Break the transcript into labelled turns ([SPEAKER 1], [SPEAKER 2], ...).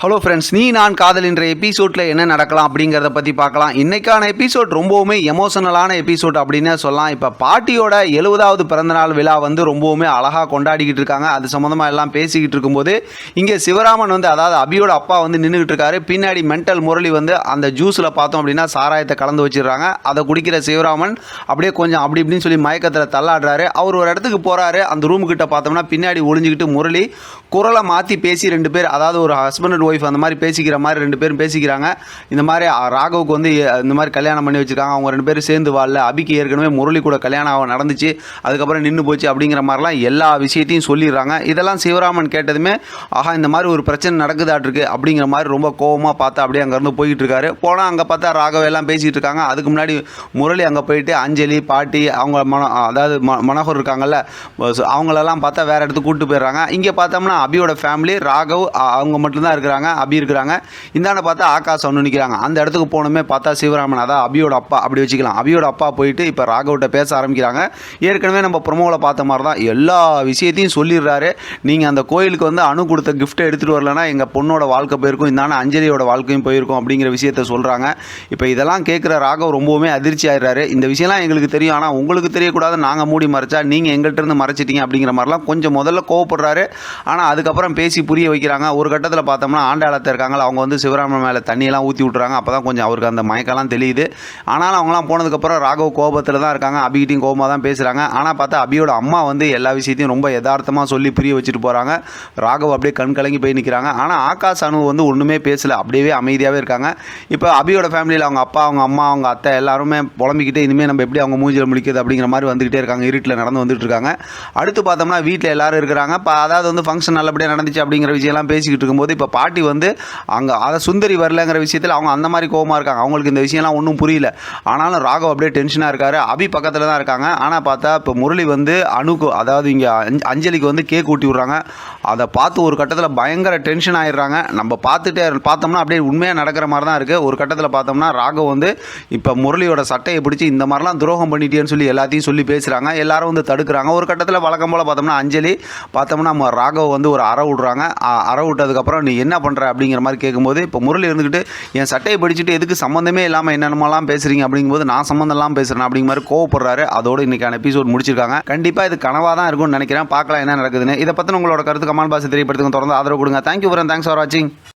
[SPEAKER 1] Hello friends நீ நான் காதலின்ற எபிசோடில் என்ன நடக்கலாம் அப்படிங்கிறத பற்றி பார்க்கலாம். இன்றைக்கான எபிசோட் ரொம்பவுமே எமோஷனலான எபிசோட் அப்படின்னே சொல்லலாம். இப்போ பாட்டியோட எழுபதாவது பிறந்தநாள் விழா வந்து ரொம்பவுமே அழகாக கொண்டாடிக்கிட்டு இருக்காங்க. அது சம்மந்தமாக எல்லாம் பேசிக்கிட்டு இருக்கும்போது இங்கே சிவராமன் வந்து அதாவது அபியோட அப்பா வந்து நின்றுக்கிட்டு இருக்காரு. பின்னாடி மென்டல் முரளி வந்து அந்த ஜூஸில் பார்த்தோம் அப்படின்னா சாராயத்தை கலந்து வச்சிடுறாங்க. அதை குடிக்கிற சிவராமன் அப்படியே கொஞ்சம் அப்படி இப்படின்னு சொல்லி மயக்கத்தில் தள்ளாடுறாரு. அவர் ஒரு இடத்துக்கு போகிறாரு அந்த ரூமுக்கிட்ட பார்த்தோம்னா பின்னாடி ஒளிஞ்சிக்கிட்டு முரளி குரலை மாற்றி பேசி ரெண்டு பேர் அதாவது ஒரு ஹஸ்பண்ட் ஹஸ்பண்ட் ஒய்ஃப் அந்த மாதிரி பேசிக்கிற மாதிரி ரெண்டு பேரும் பேசிக்கிறாங்க. இந்த மாதிரி ராகவுக்கு வந்து இந்த மாதிரி கல்யாணம் பண்ணி வச்சிருக்காங்க. அவங்க ரெண்டு பேரும் சேர்ந்து வாழல. அபிக்கு ஏற்கனவே முரளி கூட கல்யாணம் ஆக நடந்துச்சு. அதுக்கப்புறம் நின்று போச்சு அப்படிங்கிற மாதிரிலாம் எல்லா விஷயத்தையும் சொல்லிடுறாங்க. இதெல்லாம் சிவராமன் கேட்டதுமே ஆஹா இந்த மாதிரி ஒரு பிரச்சனை நடக்குதாட்டிருக்கு அப்படிங்கிற மாதிரி ரொம்ப கோவமாக பார்த்தா அப்படியே அங்கேருந்து போய்கிட்டு இருக்காரு. போனால் அங்கே பார்த்தா ராகவ எல்லாம் பேசிகிட்டு இருக்காங்க. அதுக்கு முன்னாடி முரளி அங்கே போயிட்டு அஞ்சலி பாட்டி அவங்க மன அதாவது ம மனோகர் இருக்காங்கல்ல அவங்களெல்லாம் பார்த்தா வேறு இடத்துக்கு கூப்பிட்டு போயிடுறாங்க. இங்கே பார்த்தோம்னா அபியோட ஃபேமிலி ராகவ் அவங்க மட்டும்தான் இருக்கிறாங்க. அபி இருக்கிறாங்க. இந்தாண்ட பார்த்தா ஆகாஷ் ஒன்று நிற்கிறாங்க அந்த இடத்துக்கு போனோமே பார்த்தா சிவராமன் அதான் அபியோட அப்பா. அப்படி வச்சுக்கலாம். அபியோட அப்பா போயிட்டு இப்போ ராகவ்கிட்ட பேச ஆரம்பிக்கிறாங்க. ஏற்கனவே நம்ம ப்ரொமோவில் பார்த்த மாதிரி தான் எல்லா விஷயத்தையும் சொல்லிடுறாரு. நீங்கள் அந்த கோயிலுக்கு வந்து அணு கொடுத்த கிஃப்ட்டை எடுத்துகிட்டு வரலன்னா எங்கள் பொண்ணோட வாழ்க்கை போயிருக்கும். இந்தாண்ட அஞ்சலியோட வாழ்க்கையும் போயிருக்கும் அப்படிங்கிற விஷயத்த சொல்கிறாங்க இப்போ இதெல்லாம் கேட்குற ராகவ் ரொம்பவுமே அதிர்ச்சி ஆயிடுறாரு. இந்த விஷயம்லாம் எங்களுக்கு தெரியும். ஆனால் உங்களுக்கு தெரியக்கூடாது நாங்கள் மூடி மறைச்சா நீங்கள் எங்கள்கிட்ட இருந்து மறைச்சிட்டீங்க அப்படிங்கிற மாதிரிலாம் கொஞ்சம் முதல்ல கோவப்படுறாரு. ஆனால் அதுக்கப்புறம் பேசி புரிய வைக்கிறாங்க. ஒரு கட்டத்தில் பார்த்தோம்னா ஆண்டாளத்தை இருக்காங்களா அவங்க வந்து சிவராமன் மேலே தண்ணியெல்லாம் ஊற்றி விட்றாங்க அப்போ தான் கொஞ்சம் அவருக்கு அந்த மயக்கெல்லாம் தெரியுது ஆனாலும் அவங்களாம் போனதுக்கப்புறம் ராகவ் கோபத்தில் தான் இருக்காங்க. அபிகிட்டையும் கோபமாக தான் பேசுகிறாங்க ஆனால் பார்த்தா அபியோட அம்மா வந்து எல்லா விஷயத்தையும் ரொம்ப யதார்த்தமாக சொல்லி புரிய வச்சுட்டு போகிறாங்க ராகவ் அப்படியே கண் கலங்கி போய் நிற்கிறாங்க ஆனால் ஆகாஷ் அணு வந்து ஒன்றுமே பேசலை. அப்படியே அமைதியாகவே இருக்காங்க. இப்போ அபியோட ஃபேமிலியில் அவங்க அப்பா அவங்க அம்மா அவங்க அத்தை எல்லாருமே புலம்பிக்கிட்டு இனிமேல் நம்ம எப்படி அவங்க மூஞ்சில் முடிக்கிறது அப்படிங்கிற மாதிரி வந்துக்கிட்டே இருக்காங்க. இருட்டில் நடந்து வந்துட்டு இருக்காங்க. அடுத்து பார்த்தோம்னா வீட்டில் எல்லாரும் இருக்கிறாங்க. இப்போ அதாவது வந்து ஃபங்க்ஷன் நல்லபடியாக நடந்துச்சு அப்படிங்கிற விஷயம்லாம் பேசிக்கிட்டு இருக்கும்போது இப்போ பாட்டி வந்து அங்கே அதை சுந்தரி வரலங்கிற விஷயத்தில் அவங்க அந்த மாதிரி கோவமாக இருக்காங்க. அவங்களுக்கு இந்த விஷயம்லாம் ஒன்றும் புரியல. ஆனாலும் ராகவ் அப்படியே டென்ஷனாக இருக்காரு. அபி பக்கத்தில் தான் இருக்காங்க. ஆனால் பார்த்தா இப்போ முரளி வந்து அணுக்கு அதாவது இங்கே அஞ்சலிக்கு வந்து கேக் ஊட்டி விட்றாங்க. அதை பார்த்து ஒரு கட்டத்தில் பயங்கர டென்ஷன் ஆயிடுறாங்க. நம்ம பார்த்துட்டே பார்த்தோம்னா அப்படியே உண்மையாக நடக்கிற மாதிரி தான் இருக்குது ஒரு கட்டத்தில் பார்த்தோம்னா ராகவ் வந்து இப்போ முரளியோட சட்டையை பிடிச்சி இந்த மாதிரிலாம் துரோகம் பண்ணிட்டேன்னு சொல்லி எல்லாத்தையும் சொல்லி பேசுகிறாங்க எல்லாரும் வந்து தடுக்கிறாங்க. ஒரு கட்டத்தில் வழக்கம் போல் பார்த்தோம்னா அஞ்சலி பார்த்தோம்னா நம்ம ராகவ் வந்து ஒரு அற விட்றாங்க. அற விட்டதுக்கப்புறம் நீ என்ன பண்ணுற அப்படிங்கிற மாதிரி கேட்கும்போது இப்போ முரளி இருந்துக்கிட்டு என் சட்டையை பிடிச்சிட்டு எதுக்கு சம்மந்தமே இல்லாமல் என்னென்னமெல்லாம் பேசுகிறீங்க அப்படிங்கும்போது நான் சம்மந்தம் இல்லாமல் பேசுகிறேன் அப்படிங்கிற மாதிரி கோவப்படுறாரு. அதோட இன்றைக்கான எபிசோட் முடிச்சிருக்காங்க. கண்டிப்பாக இது கனவாக தான் இருக்கும்னு நினைக்கிறேன். பார்க்கலாம் என்ன நடக்குதுன்னு. இதை பற்றின உங்களோட கருத்து கமால் பாசி தெரியப்படுத்துங்க. தொடர்ந்து ஆதரவு கொடுங்க. தேங்க்யூ ஃபார் தேங்க்ஸ் ஃபார் வாட்சிங்